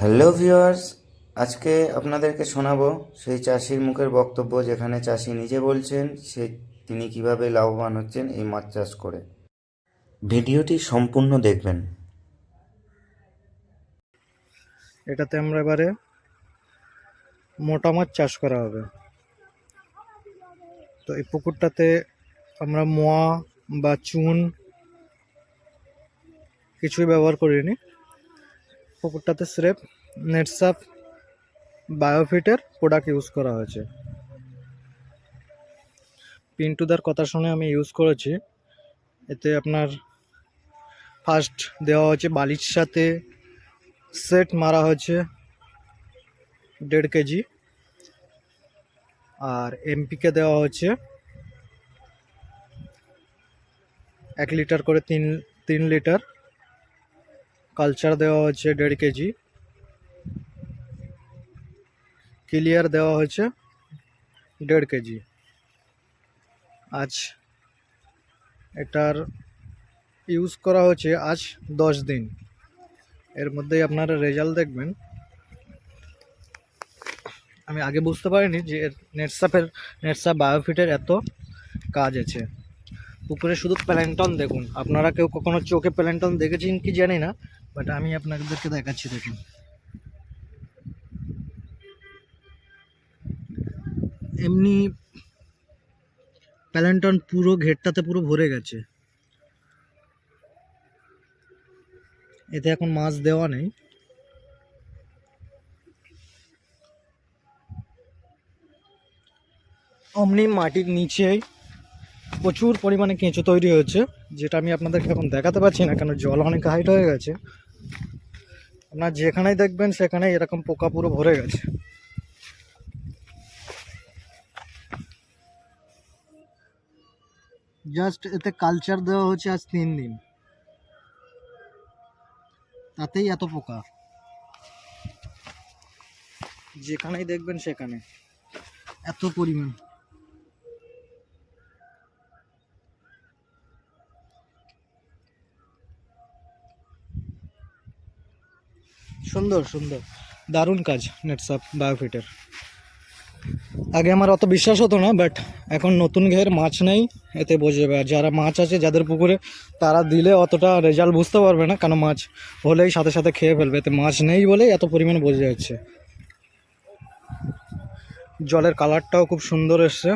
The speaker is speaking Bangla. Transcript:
হ্যালো ভিউয়ার্স, আজকে আপনাদেরকে শোনাবো সেই চাষির মুখের বক্তব্য যেখানে চাষি নিজে বলছেন, সে তিনি কীভাবে লাভবান হচ্ছেন এই মাছ চাষ করে। ভিডিওটি সম্পূর্ণ দেখবেন। এটাতে আমরা এবারে মোটা মাছ চাষ করা হবে। তো এই পুকুরটাতে আমরা মোয়া বা চুন কিছুই ব্যবহার করিনি। পুকুরটাতে স্রেফ নেটসাপ বায়োফিটের প্রোডাক্ট ইউজ করা হয়েছে। পিন্টুদার কথা শুনে আমি ইউজ করেছি। এতে আপনার ফার্স্ট দেওয়া হয়েছে বালির সাথে সেট মারা হয়েছে দেড় কেজি। আর এমপিকে দেওয়া হচ্ছে এক লিটার করে তিন তিন লিটার কালচার দেওয়া হচ্ছে দেড় কেজি। ক্লিয়ার দেওয়া হয়েছে দেড় কেজি। আজ এটার ইউজ করা হচ্ছে আজ দশ দিন। এর মধ্যেই আপনারা রেজাল্ট দেখবেন। আমি আগে বুঝতে পারিনি যে এর নেটসাপের নেটসাপ বায়োফিটের এত কাজ আছে। পুকুরে শুধু প্ল্যান্টন দেখুন। আপনারা কেউ কখনো চোখে প্ল্যান্টন দেখেছেন কি জানি না বাট আমি আপনাদেরকে দেখাচ্ছি, দেখুন। এমনি প্যালেন্টন পুরো ঘেরটাতে পুরো ভরে গেছে। এতে এখন মাছ দেওয়া নেই। অমনি মাটির নিচেই প্রচুর পরিমাণে কেঁচো তৈরি হয়েছে, যেটা আমি আপনাদেরকে এখন দেখাতে পারছি না, কেন জল অনেক হাইট হয়ে গেছে। আপনার যেখানেই দেখবেন সেখানেই এরকম পোকা পুরো ভরে গেছে। জাস্ট এতে কালচার দেওয়া হচ্ছে আজ তিন দিন। তাতেই এত পোকা। যেখানেই দেখবেন সেখানে। এত পরিমাণ। সুন্দর সুন্দর। দারুণ কাজ নেটসাপ বায়োফিটের আগে আমার অত বিশ্বাস হতো না বাট এখন নতুন ঘের মাছ নেই, এতে বোঝা যাবে। আর যারা মাছ আছে, যাদের পুকুরে, তারা দিলে অতটা রেজাল্ট বুঝতে পারবে না, কেন মাছ হলেই সাথে সাথে খেয়ে ফেলবে। এতে মাছ নেই বলেই এত পরিমাণে বোঝা যাচ্ছে। জলের কালারটাও খুব সুন্দর এসছে।